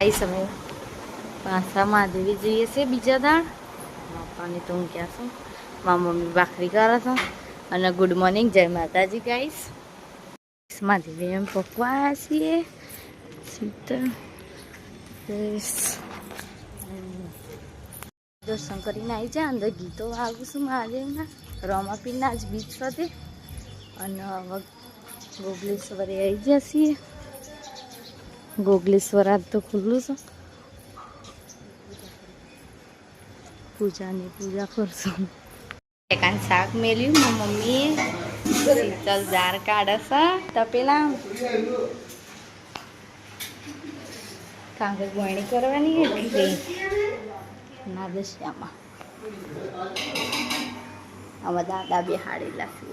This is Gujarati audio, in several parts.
આવી સમય. પાછા મહાદેવી જઈએ છે બીજા દાણ પપ્પાને તો હું છું? મારા મમ્મી ભાખરી કરે અને ગુડ મોર્નિંગ જય માતાજી ગાઈસ મહાદેવી એમ આવ્યા છીએ. દર્શન કરીને આવી જાય અંદર ગીતો વાગું છું મહાદેવના રમાપીના જ બીચ સાથે. અને ગોગલેશ્વરે આવી ગયા છીએ. ગોગલેશ્વર આજ તો ખુલ્લું છે. પૂજાની પૂજા કરશું. એકાન શાક મેલ્યું મારી મમ્મીએ શીતલ ઝાર કાઢે છે તપેલા કાંકર ગોણી કરવાની એટલે ના દશામાં આમાં. દાદા બે છું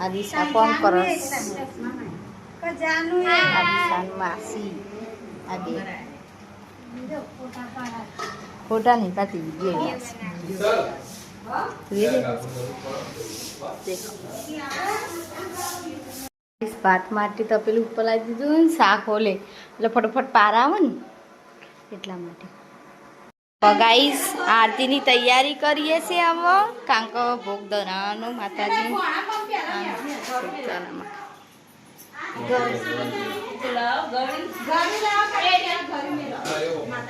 આ દિશા કોણ માસી ખોટા નહીં પાતી વીડિયો દેખો ભાત માટે તપેલું ઉપર લાવી દીધું ને શાક ઓલે એટલે ફટોફટ પાર આવે ને એટલા માટે ગાઈસ આરતીની તૈયારી કરીએ છીએ હવે કારણ કે ભોગ ધરાવવાનો માતાજી.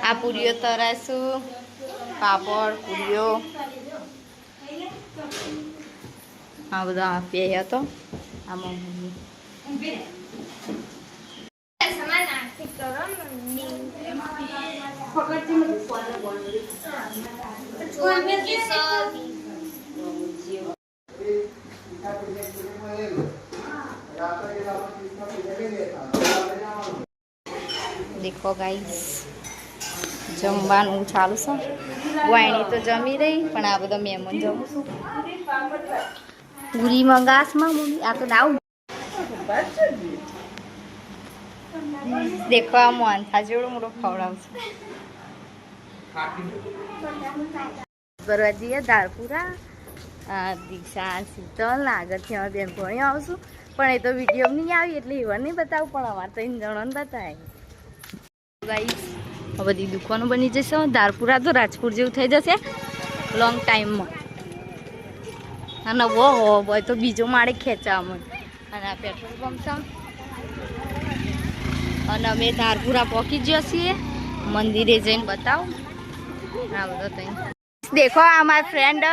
આ પૂરીઓ તરાશું પાપડ પૂરીઓ. આ બધા આપીએ હતો આમાં મમ્મી. દેખો ગાઈસ જમવાનું ચાલુ છે વાયણી તો જમી રહી પણ આ બધા મહેમાન જમું છું। પૂરી મંગાસમાં મમ્મી આ તો દાવ દેખો આ મોહનથા જેવડો મોટો ખવડાવશું ભરવા જઈએ દાળપુરા દીક્ષા શીતલ આગળ ત્યાં બેન ભણી આવશું પણ એ તો વીડિયો નહીં આવી, એટલે એવા નહીં બતાવું, પણ અમારે તો જણોને બતાવે ગાઈસ આ બધી દુકાનો બની જશે ધારપુરા તો રાજપુર જેવું થઈ જશે લોંગ ટાઈમમાં અને વો હો હોય તો બીજો માળે ખેંચાવા અને આ પેટ્રોલ પંપ છે અને અમે ધારપુરા પહોંચી ગયા છીએ. મંદિરે જઈને બતાવું. આ બધો તઈ દેખો આ મારા ફ્રેન્ડ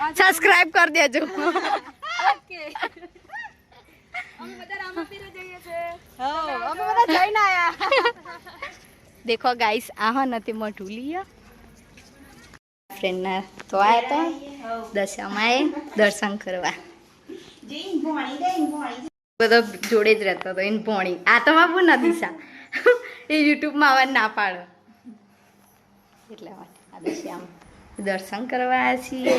સબસ્ક્રાઇબ કરી દેજો. દેખો ગાઈસ આ હા નથી મઠુલી ફ્રેન્ડના તો આયા તો. દશામાએ દર્શન કરવા. બધો જોડે જ રહેતો હતો એને ભોણી. આ તો બાપુ ન દિશા. એ યુટ્યુબમાં આવવા ના પાડો. એટલા માટે આ દશામાં. દર્શન કરવા છીએ